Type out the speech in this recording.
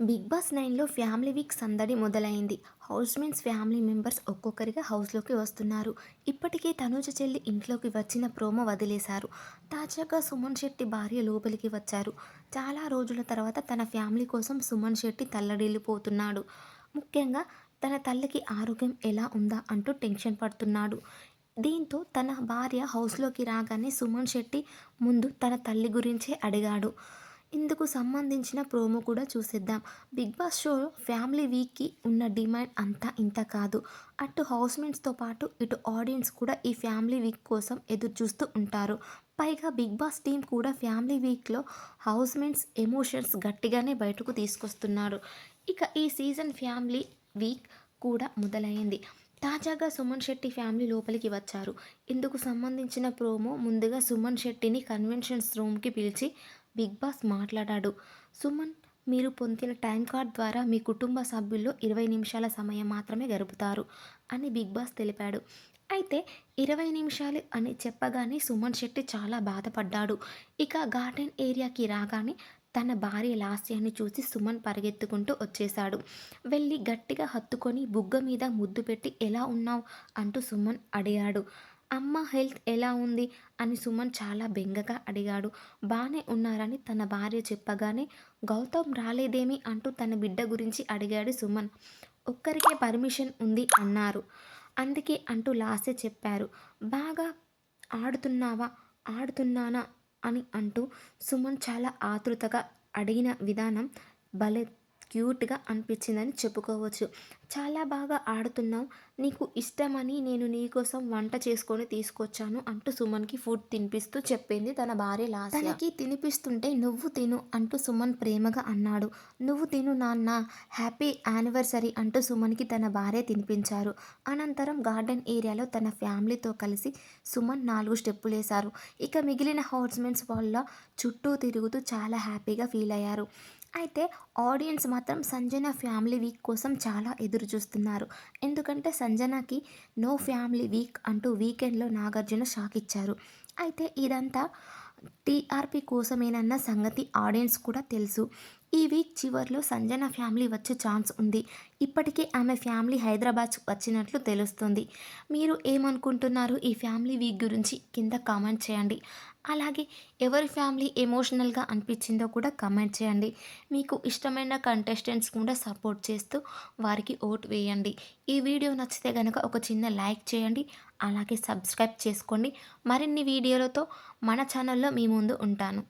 Big Boss నైన్లో family week సందడి మొదలైంది. హౌస్ మీన్స్ ఫ్యామిలీ మెంబర్స్ ఒక్కొక్కరిగా హౌస్లోకి వస్తున్నారు. ఇప్పటికే తనూజ చెల్లి ఇంట్లోకి వచ్చిన ప్రోమో వదిలేశారు. తాజాగా సుమన్ శెట్టి భార్య లోపలికి వచ్చారు. చాలా రోజుల తర్వాత తన ఫ్యామిలీ కోసం సుమన్ శెట్టి తల్లడిల్లిపోతున్నాడు. ముఖ్యంగా తన తల్లికి ఆరోగ్యం ఎలా ఉందా అంటూ టెన్షన్ పడుతున్నాడు. దీంతో తన భార్య హౌస్లోకి రాగానే సుమన్ శెట్టి ముందు తన తల్లి గురించే అడిగాడు. ఇందుకు సంబంధించిన ప్రోమో కూడా చూసేద్దాం. బిగ్ బాస్ షో ఫ్యామిలీ వీక్కి ఉన్న డిమాండ్ అంతా ఇంత కాదు. అటు హౌస్మేట్స్తో పాటు ఇటు ఆడియన్స్ కూడా ఈ ఫ్యామిలీ వీక్ కోసం ఎదురు చూస్తూ ఉంటారు. పైగా బిగ్ బాస్ టీం కూడా ఫ్యామిలీ వీక్లో హౌస్మేట్స్ ఎమోషన్స్ గట్టిగానే బయటకు తీసుకొస్తున్నారు. ఇక ఈ సీజన్ ఫ్యామిలీ వీక్ కూడా మొదలైంది. తాజాగా సుమన్ శెట్టి ఫ్యామిలీ లోపలికి వచ్చారు. ఇందుకు సంబంధించిన ప్రోమో ముందుగా సుమన్ శెట్టిని కన్వెన్షన్స్ రూమ్కి పిలిచి బిగ్ బాస్ మాట్లాడాడు. సుమన్ మీరు పొందిన టైం కార్డ్ ద్వారా మీ కుటుంబ సభ్యుల్లో ఇరవై నిమిషాల సమయం మాత్రమే గడుపుతారు అని బిగ్ బాస్ తెలిపాడు. అయితే ఇరవై నిమిషాలు అని చెప్పగానే సుమన్ శెట్టి చాలా బాధపడ్డాడు. ఇక గార్డెన్ ఏరియాకి రాగానే తన భార్య లాస్యాన్ని చూసి సుమన్ పరిగెత్తుకుంటూ వచ్చేశాడు. వెళ్ళి గట్టిగా హత్తుకొని బుగ్గ మీద ముద్దు పెట్టి ఎలా ఉన్నావు? అంటూ సుమన్ అడిగాడు. అమ్మ హెల్త్ ఎలా ఉంది? అని సుమన్ చాలా బెంగగా అడిగాడు. బాగానే ఉన్నారని తన భార్య చెప్పగానే గౌతమ్ రాలేదేమి అంటూ తన బిడ్డ గురించి అడిగాడు సుమన్. ఒక్కరికే పర్మిషన్ ఉంది అన్నారు. అందుకే అంటూ లాస్య చెప్పారు. బాగా ఆడుతున్నావా? ఆడుతున్నానా? అని అంటూ సుమన్ చాలా ఆతృతగా అడిగిన విధానం భలే క్యూట్గా అనిపించిందని చెప్పుకోవచ్చు. చాలా బాగా ఆడుతున్నావు. నీకు ఇష్టమని నేను నీకోసం వంట చేసుకొని తీసుకొచ్చాను అంటూ సుమన్కి ఫుడ్ తినిపిస్తూ చెప్పింది తన భార్య లాస్ట్ తనకి తినిపిస్తుంటే నువ్వు తిను అంటూ సుమన్ ప్రేమగా అన్నాడు. నువ్వు తిను నాన్న హ్యాపీ యానివర్సరీ అంటూ సుమన్కి తన భార్య తినిపించారు. అనంతరం గార్డెన్ ఏరియాలో తన ఫ్యామిలీతో కలిసి సుమన్ నాలుగు స్టెప్పులు వేశారు. ఇక మిగిలిన హౌస్మెంట్స్ వాళ్ళ చుట్టూ తిరుగుతూ చాలా హ్యాపీగా ఫీల్ అయ్యారు. అయితే ఆడియన్స్ మాత్రం సంజన ఫ్యామిలీ వీక్ కోసం చాలా ఎదురు చూస్తున్నారు ఎందుకంటే సంజనకి నో ఫ్యామిలీ వీక్ అంటూ వీకెండ్లో నాగార్జున షాక్ ఇచ్చారు. అయితే ఇదంతా టీఆర్పీ కోసమేనన్న సంగతి ఆడియన్స్ కూడా తెలుసు. ఈ వీక్ చివరిలో సంజన ఫ్యామిలీ వచ్చే ఛాన్స్ ఉంది. ఇప్పటికే ఆమె ఫ్యామిలీ హైదరాబాద్ వచ్చినట్లు తెలుస్తుంది. మీరు ఏమనుకుంటున్నారు? ఈ ఫ్యామిలీ వీక్ గురించి కింద కామెంట్ చేయండి. అలాగే ఎవరి ఫ్యామిలీ ఎమోషనల్గా అనిపించిందో కూడా కమెంట్ చేయండి. మీకు ఇష్టమైన కంటెస్టెంట్స్ కూడా సపోర్ట్ చేస్తూ వారికి ఓట్ వేయండి. ఈ వీడియో నచ్చితే కనుక ఒక చిన్న లైక్ చేయండి. అలాగే సబ్స్క్రైబ్ చేసుకోండి. మరిన్ని వీడియోలతో మన ఛానల్లో మీ ముందు ఉంటాను.